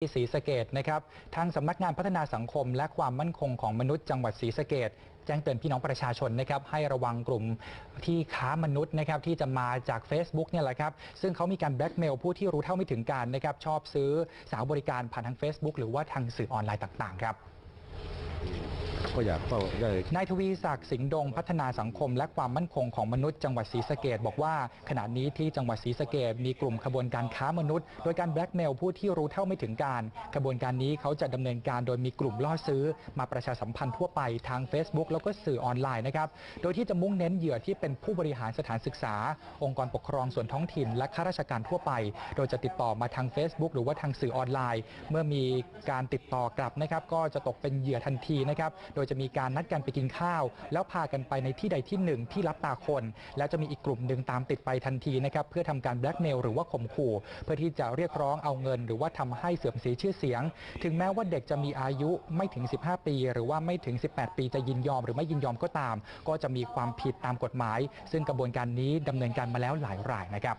ที่ศรีสะเกดนะครับ ทางสำนักงานพัฒนาสังคม และความมั่นคงของมนุษย์จังหวัดศรีสะเกดแจ้งเตือนพี่น้องประชาชนนะครับ ให้ระวังกลุ่มที่ค้ามนุษย์นะครับ ที่จะมาจาก Facebook เนี่ยแหละครับ ซึ่งเขามีการแบล็กเมลผู้ที่รู้เท่าไม่ถึงการนะครับ ชอบซื้อสาวบริการผ่านทาง Facebook หรือว่าทางสื่อออนไลน์ต่าง ๆ ครับ ก็อยากเฝ้าได้นายทวีศักดิ์สิงห์ดงพัฒนาสังคม และความมั่นคงของมนุษย์จังหวัดศรีสะเกดบอกว่า ขณะนี้ที่จังหวัดศรีสะเกดมีกลุ่มขบวนการค้ามนุษย์ โดยการแบล็กเมลผู้ที่รู้เท่าไม่ถึงการขบวนการนี้เขาจะดำเนินการโดยมีกลุ่มล่อซื้อ มาประชาสัมพันธ์ทั่วไปทาง Facebook แล้วก็สื่อออนไลน์นะครับโดยที่จะมุ่งเน้นเหยื่อที่เป็นผู้บริหารสถานศึกษา องค์กรปกครองส่วนท้องถิ่น และข้าราชการทั่วไป โดยจะติดต่อมาทาง Facebook หรือว่าทางสื่อออนไลน์ เมื่อมีการติดต่อกลับนะครับก็จะตกเป็นเหยื่อทันทีนะครับโดยจะมีการนัดกันไปกินข้าว แล้วพากันไปในที่ใดที่หนึ่งที่รับตาคน แล้วจะมีอีกกลุ่มหนึ่งตามติดไปทันทีนะครับเพื่อทำการแบล็กเมลหรือว่าข่มขู่ เพื่อที่จะเรียกร้องเอาเงิน หรือว่าทำให้เสื่อมเสียชื่อเสียง ถึงแม้ว่าเด็กจะมีอายุไม่ถึง 15 ปี หรือว่าไม่ถึง 18 ปีจะยินยอม หรือไม่ยินยอมก็ตาม ก็จะมีความผิดตามกฎหมาย ซึ่งกระบวนการนี้ดำเนินการมาแล้วหลายรายนะครับ